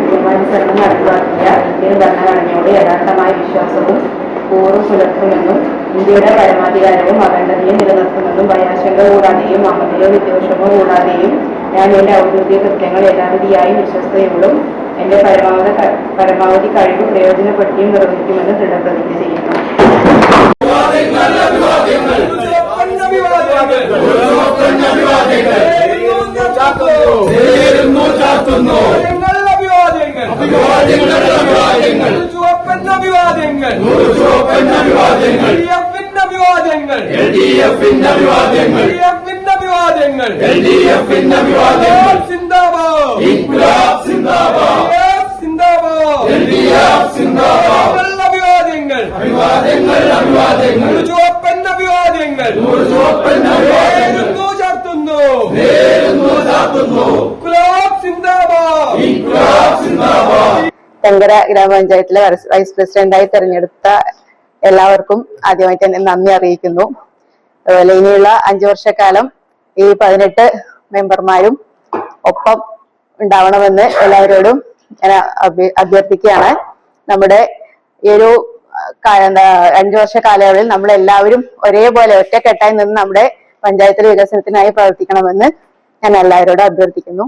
നിയമാനുസരണം നടപ്പാക്കിയ ഇന്ത്യൻ ഭരണഘടനയോട് യഥാർത്ഥമായ വിശ്വാസവും കൂറും പുലർത്തുമെന്നും ഇന്ത്യയുടെ പരമാധികാരവും അഖണ്ഡതയും നിലനിർത്തുമെന്നും ഭയാശങ്ക കൂടാതെയും അമതിയോ വിദ്വേഷമോ കൂടാതെയും ഞാൻ എന്റെ ഔദ്യോഗിക കൃത്യങ്ങൾ യഥാവിധിയായും വിശ്വസ്തയോടും എന്റെ പരമാവധി പരമാവധി കഴിവ് പ്രയോജനപ്പെടുത്തിയും നിർവഹിക്കുമെന്ന് ദൃഢപ്രതിജ്ഞ ചെയ്യുന്നു നേരുന്നു ചാത്തുന്നു അഭിവാദ്യങ്ങൾ അഭിവാദ്യങ്ങൾ ചുവപ്പൻ അഭിവാദ്യങ്ങൾ. ചുവപ്പൻ അഭിവാദ്യങ്ങൾ. അഭിവാദ്യങ്ങൾ. എൽ ഡി എഫിന്റെ അഭിവാദ്യങ്ങൾ. അഭിവാദ്യങ്ങൾ. എൽ ഡി എഫിന്റെ അഭിവാദ്യങ്ങൾ. സിന്ദാബാദ്. ഇൻക്ലാബ് സിന്ദാബാദ്. സിന്ദാബാദ്. എൽ ഡി എഫ് സിന്ദാബാദ് അഭിവാദ്യങ്ങൾ. അഭിവാദ്യങ്ങൾ അഭിവാദ്യങ്ങൾ. ചുവപ്പൻ അഭിവാദ്യങ്ങൾ. ചുവപ്പൻ അഭിവാദ്യങ്ങൾ ചാർത്തുന്നു നേരുന്നു ചാർത്തുന്നു ഇൻക്ലാബ് സിന്ദാബാദ് ഇൻക്ലാബ് സിന്ദാബാദ് തെങ്കര ഗ്രാമപഞ്ചായത്തിലെ വൈസ് പ്രസിഡന്റായി തെരഞ്ഞെടുത്ത എല്ലാവർക്കും ആദ്യമായിട്ട് തന്നെ നന്ദി അറിയിക്കുന്നു. അതുപോലെ ഇനിയുള്ള അഞ്ചു വർഷക്കാലം ഈ പതിനെട്ട് മെമ്പർമാരും ഒപ്പം ഉണ്ടാവണമെന്ന് എല്ലാവരോടും ഞാൻ അഭ്യ- അഭ്യർത്ഥിക്കുകയാണ്. നമ്മുടെ ഈ ഒരു എന്താ അഞ്ചു വർഷ കാലയളവിൽ നമ്മൾ എല്ലാവരും ഒരേപോലെ ഒറ്റക്കെട്ടായി നിന്ന് നമ്മുടെ പഞ്ചായത്തിലെ വികസനത്തിനായി പ്രവർത്തിക്കണമെന്ന് ഞാൻ എല്ലാവരോടും അഭ്യർത്ഥിക്കുന്നു.